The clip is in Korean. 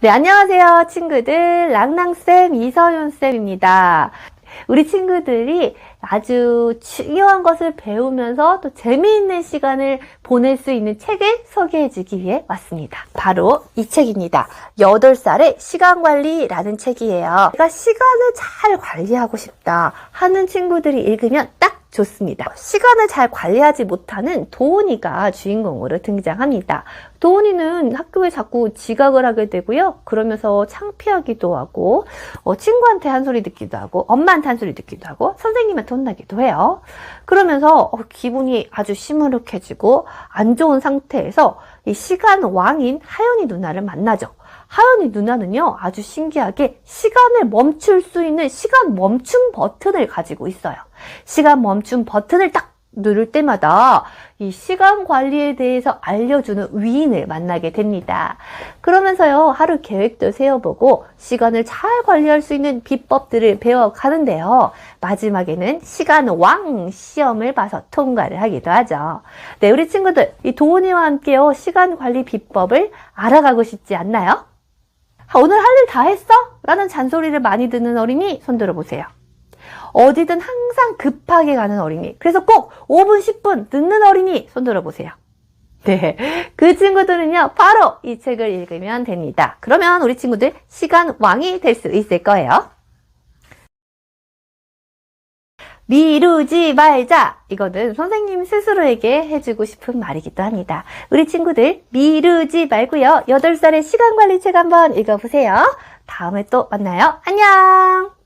네, 안녕하세요, 친구들. 랑랑쌤, 이서윤쌤입니다. 우리 친구들이 아주 중요한 것을 배우면서 또 재미있는 시간을 보낼 수 있는 책을 소개해 주기 위해 왔습니다. 바로 이 책입니다. 8살의 시간 관리라는 책이에요. 내가 시간을 잘 관리하고 싶다 하는 친구들이 읽으면 딱 좋습니다. 시간을 잘 관리하지 못하는 도훈이가 주인공으로 등장합니다. 도훈이는 학교에 자꾸 지각을 하게 되고요. 그러면서 창피하기도 하고, 어, 친구한테 한 소리 듣기도 하고, 엄마한테 한 소리 듣기도 하고, 선생님한테 혼나기도 해요. 그러면서 어, 기분이 아주 시무룩해지고, 안 좋은 상태에서 이 시간 왕인 하연이 누나를 만나죠. 하연이 누나는요, 아주 신기하게 시간을 멈출 수 있는 시간 멈춤 버튼을 가지고 있어요. 시간 멈춤 버튼을 딱 누를 때마다 이 시간 관리에 대해서 알려주는 위인을 만나게 됩니다. 그러면서요, 하루 계획도 세워보고 시간을 잘 관리할 수 있는 비법들을 배워가는데요. 마지막에는 시간 왕 시험을 봐서 통과를 하기도 하죠. 네, 우리 친구들, 이 도훈이와 함께요, 시간 관리 비법을 알아가고 싶지 않나요? 아, 오늘 할 일 다 했어? 라는 잔소리를 많이 듣는 어린이 손 들어 보세요. 어디든 항상 급하게 가는 어린이. 그래서 꼭 5분, 10분 늦는 어린이 손 들어 보세요. 네. 그 친구들은요, 바로 이 책을 읽으면 됩니다. 그러면 우리 친구들 시간 왕이 될 수 있을 거예요. 미루지 말자. 이거는 선생님 스스로에게 해주고 싶은 말이기도 합니다. 우리 친구들 미루지 말고요. 8살의 시간 관리 책 한번 읽어보세요. 다음에 또 만나요. 안녕!